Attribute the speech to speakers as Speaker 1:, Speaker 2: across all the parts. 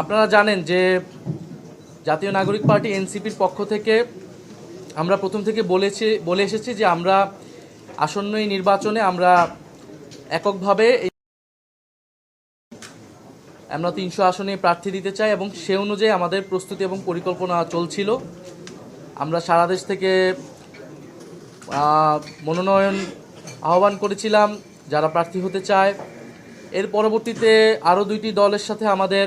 Speaker 1: আপনারা জানেন যে জাতীয় নাগরিক পার্টি এনসিপির পক্ষ থেকে আমরা প্রথম থেকে বলেছি, বলে এসেছি যে আমরা আসন্ন এই নির্বাচনে আমরা এককভাবে আমরা তিনশো আসনে প্রার্থী দিতে চাই এবং সে অনুযায়ী আমাদের প্রস্তুতি এবং পরিকল্পনা চলছিল। আমরা সারা দেশ থেকে মনোনয়ন আহ্বান করেছিলাম যারা প্রার্থী হতে চায়। এর পরবর্তীতে আরও দুইটি দলের সাথে আমাদের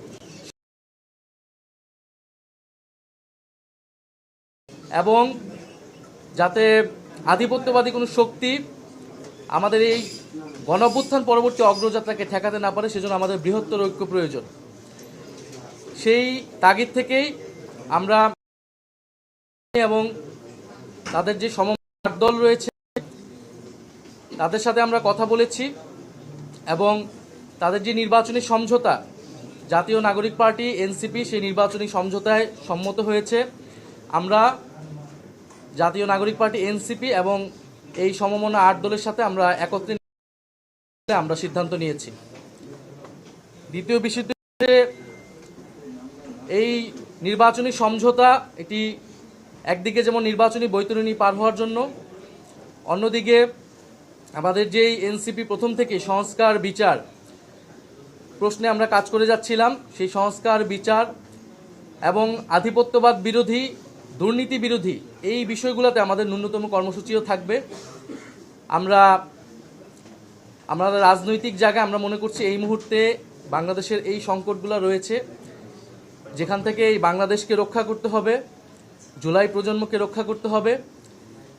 Speaker 1: এবং যাতে আধিপত্যবাদী কোনো শক্তি আমাদের এই গণঅভ্যুত্থান পরবর্তী অগ্রযাত্রাকে ঠেকাতে না পারে, সেজন্য আমাদের বৃহত্তর ঐক্য প্রয়োজন। সেই তাগিদ থেকেই আমরা এবং তাদের যে সম দল রয়েছে, তাদের সাথে আমরা কথা বলেছি এবং তাদের যে নির্বাচনী সমঝোতা, জাতীয় নাগরিক পার্টি, এনসিপি সেই নির্বাচনী সমঝোতায় সম্মত হয়েছে। আমরা জাতীয় নাগরিক পার্টি, এনসিপি এবং এই সমমনা আট দলের সাথে আমরা একত্রে আমরা সিদ্ধান্ত নিয়েছি। দ্বিতীয় হচ্ছে এই নির্বাচনী সমঝোতা এটি একদিকে যেমন নির্বাচনী বৈতরণী পার হওয়ার জন্য, অন্যদিকে আমাদের যেই এনসিপি প্রথম থেকে সংস্কার বিচার প্রশ্নে আমরা কাজ করে যাচ্ছিলাম, সেই সংস্কার বিচার এবং আধিপত্যবাদ বিরোধী দুর্নীতি বিরোধী, এই বিষয়গুলোতে আমাদের ন্যূনতম কর্মসূচিও থাকবে। আমরা আমাদের রাজনৈতিক জায়গায় আমরা মনে করছি এই মুহূর্তে বাংলাদেশের এই সংকটগুলো রয়েছে। যেখান থেকে এই বাংলাদেশকে রক্ষা করতে হবে, জুলাই প্রজন্মকে রক্ষা করতে হবে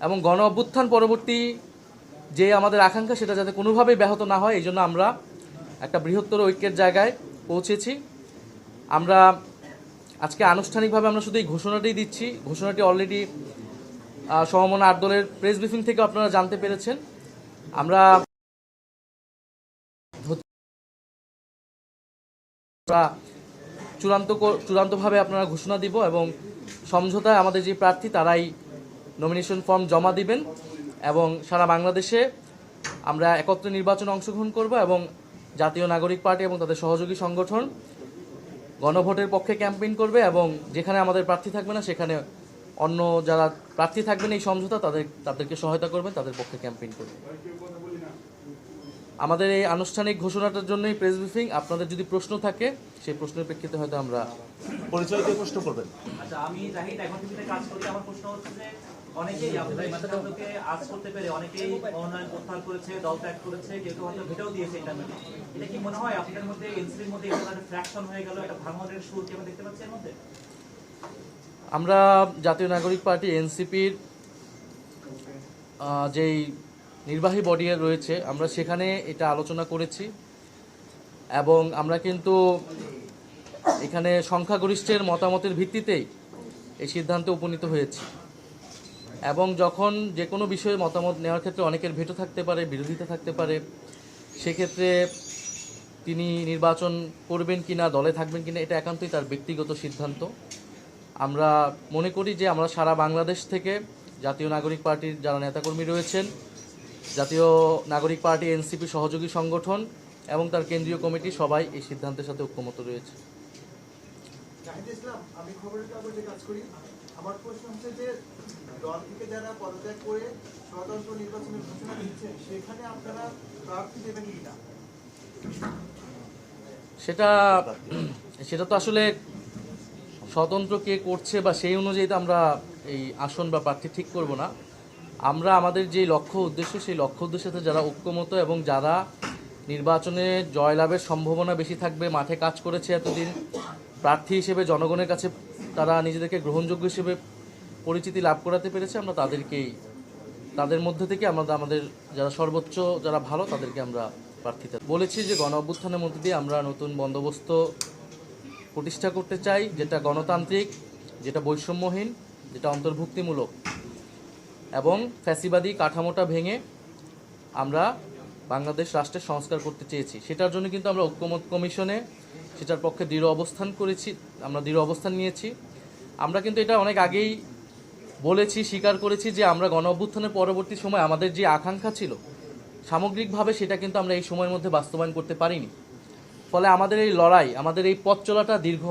Speaker 1: এবং গণ অভ্যুত্থান পরবর্তী যে আমাদের আকাঙ্ক্ষা, সেটা যাতে কোনোভাবেই ব্যাহত না হয়, এই জন্য আমরা একটা বৃহত্তর ঐক্যের জায়গায় পৌঁছেছি। আমরা আজকে আনুষ্ঠানিকভাবে আমরা শুধু এই ঘোষণাটাই দিচ্ছি। ঘোষণাটি অলরেডি সমমনা আট দলের প্রেস ব্রিফিং থেকে আপনারা জানতে পেরেছেন। আমরা চূড়ান্ত চূড়ান্তভাবে আপনারা ঘোষণা দিব এবং সমঝোতায় আমাদের যে প্রার্থী তারাই নমিনেশন ফর্ম জমা দিবেন এবং সারা বাংলাদেশে আমরা একত্রে নির্বাচনে অংশগ্রহণ করব এবং জাতীয় নাগরিক পার্টি এবং তাদের সহযোগী সংগঠন গণভোটের পক্ষে ক্যাম্পেইন করবে এবং যেখানে আমাদের প্রার্থী থাকবে না সেখানে অন্য যারা প্রার্থী থাকবেন এই সমঝোতা তাদের তাদেরকে সহায়তা করবেন তাদের পক্ষে ক্যাম্পেইন করবে আমাদের এই আনুষ্ঠানিক ঘোষণাটার জন্যই প্রেস ব্রিফিং। আপনাদের যদি প্রশ্ন থাকে সেই প্রশ্নের প্রেক্ষিতে হয়তো আমরা
Speaker 2: পরিচয় দিয়ে প্রশ্ন করবেন।
Speaker 3: আচ্ছা আমি জাহিদ এখন কাজ করি। আমার প্রশ্ন হচ্ছে যে অনেকেই আপনাদের আজ করতে পেরে অনেকেই প্রত্যাহার করেছে, দল ত্যাগ করেছে, কেউ কেউ হয়তো দিয়েছে এটা কি মনে হয় আপনাদের মধ্যে মধ্যে ফ্র্যাকশন হয়ে গেল? একটা ভাঙনের সুর কি আমরা দেখতে পাচ্ছি এর মধ্যে?
Speaker 1: আমরা জাতীয় নাগরিক পার্টি এনসিপির যেই নির্বাহী বডি রয়েছে, আমরা সেখানে এটা আলোচনা করেছি। এবং আমরা কিন্তু এখানে সংখ্যাগরিষ্ঠের মতামতের ভিত্তিতেই এই সিদ্ধান্তে উপনীত হয়েছি। এবং যখন যে কোনো বিষয়ে মতামত নেওয়ার ক্ষেত্রে অনেকের ভেটো থাকতে পারে, বিরোধিতা থাকতে পারে, সেক্ষেত্রে তিনি নির্বাচন করবেন কি না দলে থাকবেন কিনা, এটা একান্তই তার ব্যক্তিগত সিদ্ধান্ত। আমরা মনে করি যে আমরা সারা বাংলাদেশ থেকে জাতীয় নাগরিক পার্টির যারা নেতাকর্মী রয়েছেন, জাতীয় নাগরিক পার্টি, এনসিপি সহযোগী সংগঠন এবং তার কেন্দ্রীয় কমিটি সবাই এই সিদ্ধান্তের সাথে ঐক্যমত রয়েছে।
Speaker 4: আমি খবরের কাগজে কাজ করি। আমার প্রশ্ন হচ্ছে যে দল থেকে যারা পদত্যাগ করে স্বতন্ত্র নির্বাচনের ঘোষণা দিচ্ছেন সেখানে আপনারা প্রার্থী দেবেন কিনা
Speaker 1: সেটা সেটা তো আসলে স্বতন্ত্র কে করছে বা সেই অনুযায়ী তো আমরা এই আসন বা প্রার্থী ঠিক করব না। আমরা আমাদের যে লক্ষ্য উদ্দেশ্য, সেই লক্ষ্য উদ্দেশ্যে যারা ঐক্যমত এবং যারা নির্বাচনে জয়লাভের সম্ভাবনা বেশি থাকবে, মাঠে কাজ করেছে এতদিন, প্রার্থী হিসেবে জনগণের কাছে তারা নিজেদেরকে গ্রহণযোগ্য হিসেবে পরিচিতি লাভ করাতে পেরেছে, আমরা তাদেরকেই, তাদের মধ্যে থেকে আমরা আমাদের যারা সর্বোচ্চ, যারা ভালো, তাদেরকে আমরা প্রার্থিতা বলেছি যে গণ অভ্যুত্থানের মধ্যে দিয়ে আমরা নতুন বন্দোবস্ত প্রতিষ্ঠা করতে চাই, যেটা গণতান্ত্রিক, যেটা বৈষম্যহীন, যেটা অন্তর্ভুক্তিমূলক। এবং ফ্যাসিবাদী কাঠামোটা ভেঙে আমরা বাংলাদেশ রাষ্ট্রের সংস্কার করতে চেয়েছি। সেটার জন্য কিন্তু আমরা ঐক্যমত কমিশনে সেটার পক্ষে দৃঢ় অবস্থান করেছি। আমরা দৃঢ় অবস্থান নিয়েছি। আমরা কিন্তু এটা অনেক আগেই বলেছি, স্বীকার করেছি যে আমরা গণ অভ্যুত্থানের পরবর্তী সময় আমাদের যে আকাঙ্ক্ষা ছিল, সামগ্রিকভাবে সেটা কিন্তু আমরা এই সময়ের মধ্যে বাস্তবায়ন করতে পারিনি। ফলে আমাদের এই লড়াই, আমাদের এই পথ চলাটা দীর্ঘ।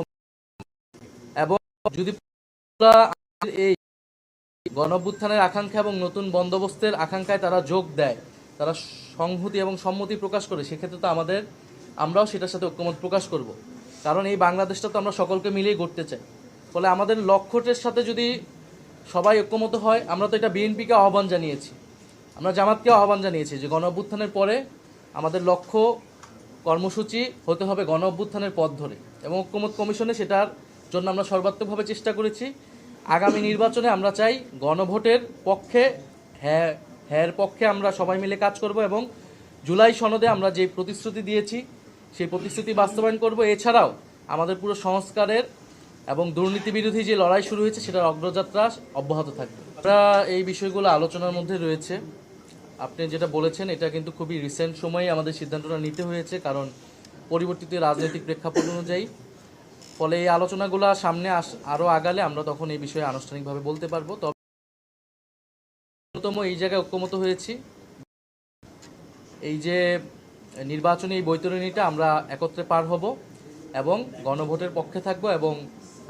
Speaker 1: এবং যদি এই গণঅভ্যুত্থানের আকাঙ্ক্ষা এবং নতুন বন্দোবস্তের আকাঙ্ক্ষায় তারা যোগ দেয়, তারা সংহতি এবং সম্মতি প্রকাশ করে, সেক্ষেত্রে তো আমাদের, আমরাও সেটার সাথে ঐক্যমত প্রকাশ করব। কারণ এই বাংলাদেশটা তো আমরা সকলকে মিলেই গড়তে চাই। ফলে আমাদের লক্ষ্যটের সাথে যদি সবাই ঐক্যমত হয়, আমরা তো এটা বিএনপিকে আহ্বান জানিয়েছি। আমরা জামাতকে আহ্বান জানিয়েছি যে গণ অভ্যুত্থানের পরে আমাদের লক্ষ্য কর্মসূচি হতে হবে গণ অভ্যুত্থানের পথ ধরে এবং ঐক্যমত কমিশনে সেটার জন্য আমরা সর্বাত্মকভাবে চেষ্টা করেছি। আগামী নির্বাচনে আমরা চাই গণভোটের পক্ষে হ্যাঁ হ্যাঁর পক্ষে আমরা সবাই মিলে কাজ করব এবং জুলাই সনদে আমরা যে প্রতিশ্রুতি দিয়েছি সেই প্রতিশ্রুতি বাস্তবায়ন করব। এছাড়াও আমাদের পুরো সংস্কারের এবং দুর্নীতি বিরোধী যে লড়াই শুরু হয়েছে, সেটার অগ্রযাত্রা অব্যাহত থাকবে। আমরা এই বিষয়গুলো আলোচনার মধ্যে রয়েছে। আপনি যেটা বলেছেন, এটা কিন্তু খুবই রিসেন্ট সময়ে আমাদের সিদ্ধান্তটা নিতে হয়েছে, কারণ পরিবর্তিত রাজনৈতিক প্রেক্ষাপট অনুযায়ী। ফলে এই আলোচনাগুলো সামনে আস আরও আগালে আমরা তখন এই বিষয়ে আনুষ্ঠানিকভাবে বলতে পারব। তবে ন্যূনতম এই জায়গায় ঐক্যমত হয়েছি। এই যে নির্বাচনী এই বৈতরণীটা আমরা একত্রে পার হব এবং গণভোটের পক্ষে থাকব এবং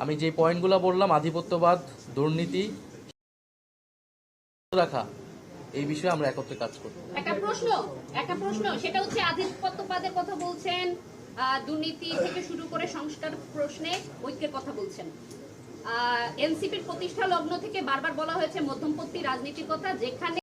Speaker 1: আমি যে পয়েন্টগুলো বললাম, আধিপত্যবাদ, দুর্নীতি, রাখা, এই বিষয়ে আমরা একত্রে কাজ করব।
Speaker 5: একটা প্রশ্ন একটা প্রশ্ন, সেটা হচ্ছে আধিপত্যবাদের কথা বলছেন দুর্নীতি থেকে শুরু করে সংস্কার প্রশ্নে ঐক্যের কথা বলছেন। এনসিপির প্রতিষ্ঠা লগ্ন থেকে বারবার বলা হয়েছে মধ্যমপন্থী রাজনীতির কথা, যেখানে